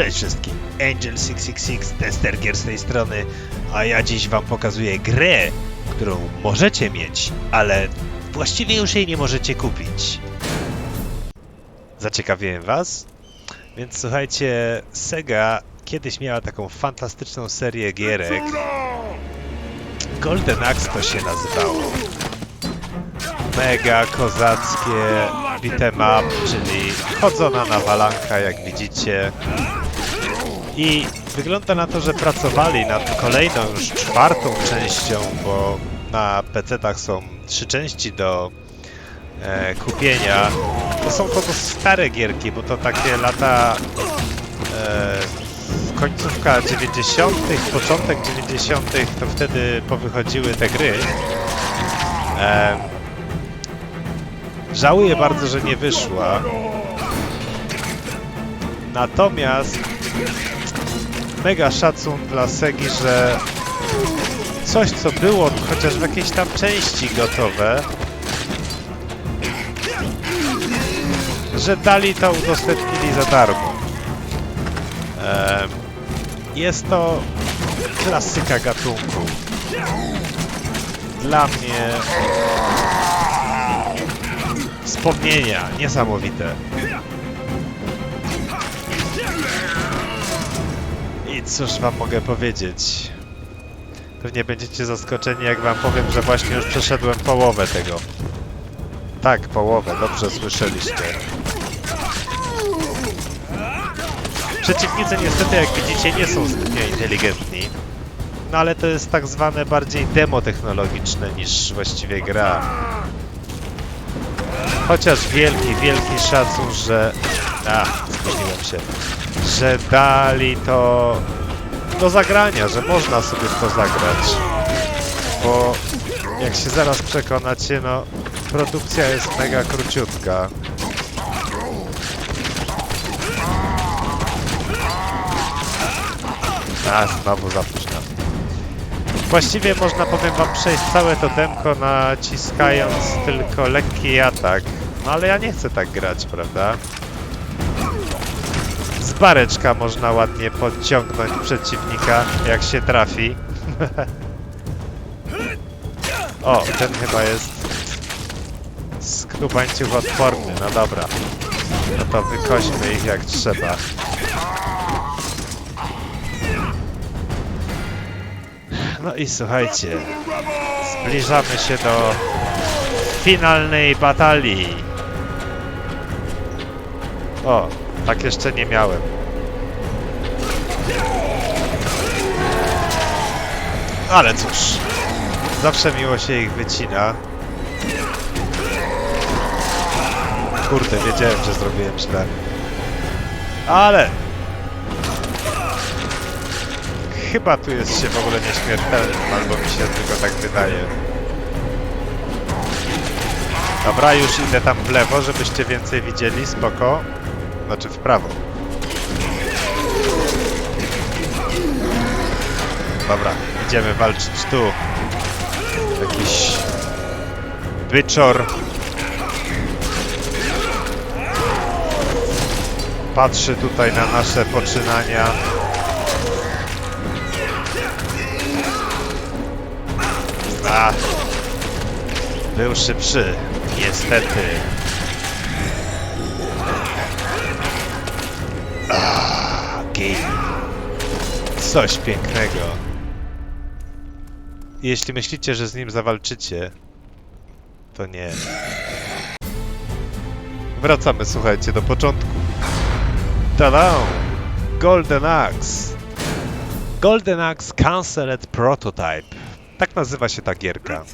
Cześć wszystkim, Angel666, tester gier z tej strony, a ja dziś wam pokazuję grę, którą możecie mieć, ale właściwie już jej nie możecie kupić. Zaciekawiłem was? Więc słuchajcie, Sega kiedyś miała taką fantastyczną serię gierek. Golden Axe to się nazywało. Mega kozackie beat'em up, czyli chodzona nawalanka, jak widzicie. I wygląda na to, że pracowali nad kolejną już czwartą częścią, bo na PC-tach są trzy części do e, kupienia. To są dość stare gierki, bo to takie lata e, końcówka 90., początek 90., to wtedy powychodziły te gry. E, żałuję bardzo, że nie wyszła. Natomiast mega szacun dla Segi, że coś co było chociaż w jakiejś tam części gotowe, że dali to, udostępnili za darmo. Jest to klasyka gatunku. Dla mnie wspomnienia niesamowite. Cóż wam mogę powiedzieć? Pewnie będziecie zaskoczeni, jak wam powiem, że właśnie już przeszedłem połowę tego. Tak, połowę, dobrze słyszeliście. Przeciwnicy niestety, jak widzicie, nie są zbytnio inteligentni. No ale to jest tak zwane bardziej demo technologiczne niż właściwie gra. Chociaż wielki, wielki szacun, że... A, spóźniłem się. Że dali to do zagrania, że można sobie w to zagrać. Bo jak się zaraz przekonacie, no produkcja jest mega króciutka. A, znowu za późno. Właściwie można, powiem wam, przejść całe to demko naciskając tylko lekki atak. No ale ja nie chcę tak grać, prawda? Z bareczka można ładnie podciągnąć przeciwnika, jak się trafi. o, ten chyba jest skrubańciuch odporny, no dobra. No to wykośmy ich jak trzeba. No i słuchajcie, zbliżamy się do finalnej batalii. O, tak jeszcze nie miałem. Ale cóż, zawsze miło się ich wycina. Kurde, wiedziałem, że zrobiłem źle. Ale chyba tu jest się w ogóle nieśmiertelnym, albo mi się tylko tak wydaje. Dobra, już idę tam w lewo, żebyście więcej widzieli, spoko. Znaczy w prawo. Dobra, idziemy walczyć tu. Jakiś wyczor. Patrzy tutaj na nasze poczynania. A, był szybszy, niestety. Coś pięknego. Jeśli myślicie, że z nim zawalczycie, to nie. Wracamy, słuchajcie, do początku. Tada! Golden Axe. Golden Axe Cancelled Prototype. Tak nazywa się ta gierka.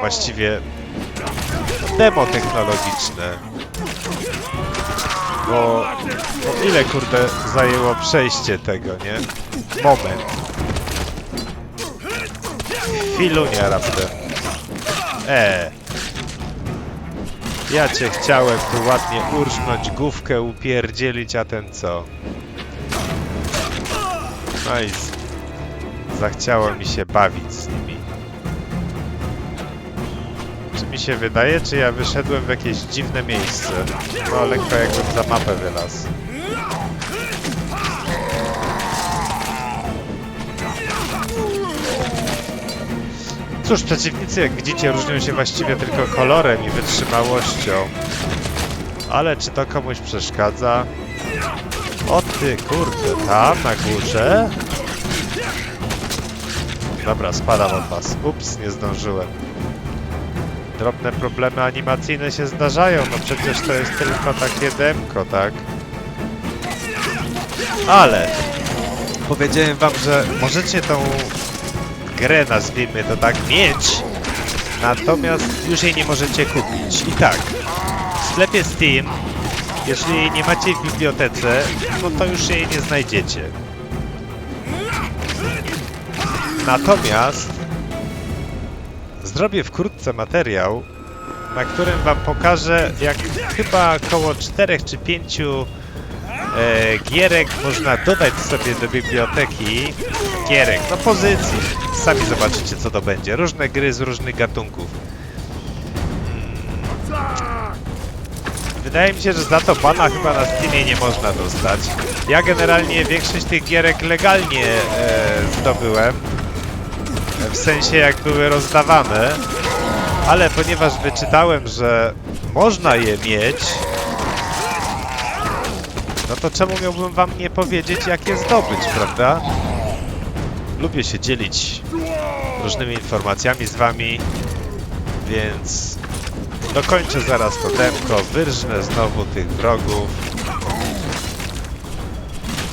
Właściwie demo technologiczne. Bo, bo ile kurde zajęło przejście tego, nie? Moment. Chwilunia raptem. E. Ja cię chciałem tu ładnie urżnąć, główkę upierdzielić, a ten co? No zachciało mi się bawić z nimi. Czy mi się wydaje, czy ja wyszedłem w jakieś dziwne miejsce? No lekko jakbym za mapę wylazł. Cóż, przeciwnicy, jak widzicie, różnią się właściwie tylko kolorem i wytrzymałością. Ale czy to komuś przeszkadza? O ty, kurde, tam na górze? Dobra, spadam od was. Ups, nie zdążyłem. Drobne problemy animacyjne się zdarzają, no przecież to jest tylko takie demko, tak? Ale powiedziałem wam, że możecie tą grę, nazwijmy to tak, mieć, natomiast już jej nie możecie kupić. I tak, w sklepie Steam, jeżeli jej nie macie w bibliotece, no to już jej nie znajdziecie. Natomiast zrobię wkrótce materiał, na którym wam pokażę, jak chyba około 4 czy 5 e, gierek można dodać sobie do biblioteki. Gierek, no pozycji. Sami zobaczycie co to będzie. Różne gry z różnych gatunków. Hmm. Wydaje mi się, że za to bana chyba na Steamie nie można dostać. Ja generalnie większość tych gierek legalnie e, zdobyłem. W sensie jak były rozdawane. Ale ponieważ wyczytałem, że można je mieć, no to czemu miałbym wam nie powiedzieć, jak je zdobyć, prawda? Lubię się dzielić różnymi informacjami z wami, więc dokończę zaraz to demko, wyrżnę znowu tych wrogów.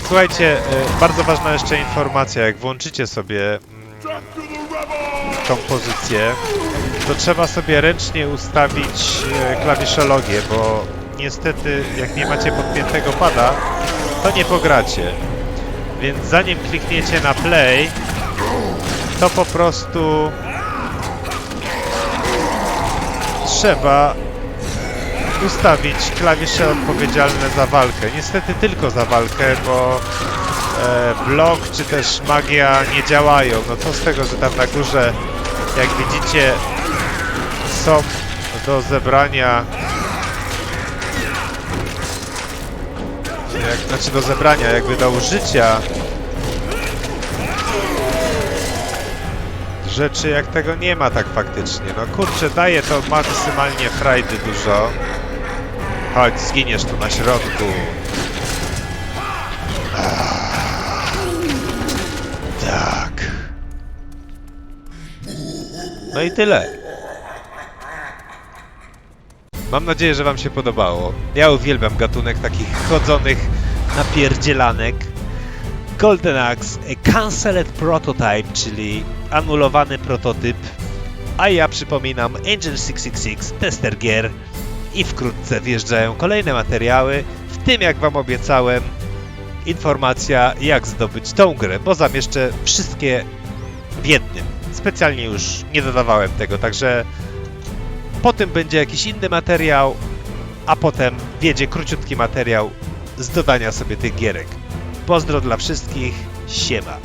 Słuchajcie, y, bardzo ważna jeszcze informacja, jak włączycie sobie tą pozycję, to trzeba sobie ręcznie ustawić e, klawiszologię, bo niestety jak nie macie podpiętego pada, to nie pogracie. Więc zanim klikniecie na play, to po prostu trzeba ustawić klawisze odpowiedzialne za walkę. Niestety tylko za walkę, bo blok czy też magia nie działają. No co z tego, że tam na górze, jak widzicie, są do zebrania jak, znaczy do zebrania, jakby do użycia rzeczy jak tego nie ma tak faktycznie. No kurczę, daje to maksymalnie frajdy dużo. Chodź, zginiesz tu na środku. No i tyle. Mam nadzieję, że Wam się podobało. Ja uwielbiam gatunek takich chodzonych napierdzielanek. Golden Axe, Cancelled Prototype, czyli anulowany prototyp. A ja przypominam Angel 666, tester gier. I wkrótce wjeżdżają kolejne materiały, w tym jak Wam obiecałem, informacja jak zdobyć tą grę, bo zamieszczę wszystkie w jednym. Specjalnie już nie dodawałem tego, także po tym będzie jakiś inny materiał, a potem wiedzie króciutki materiał z dodania sobie tych gierek. Pozdro dla wszystkich, siema.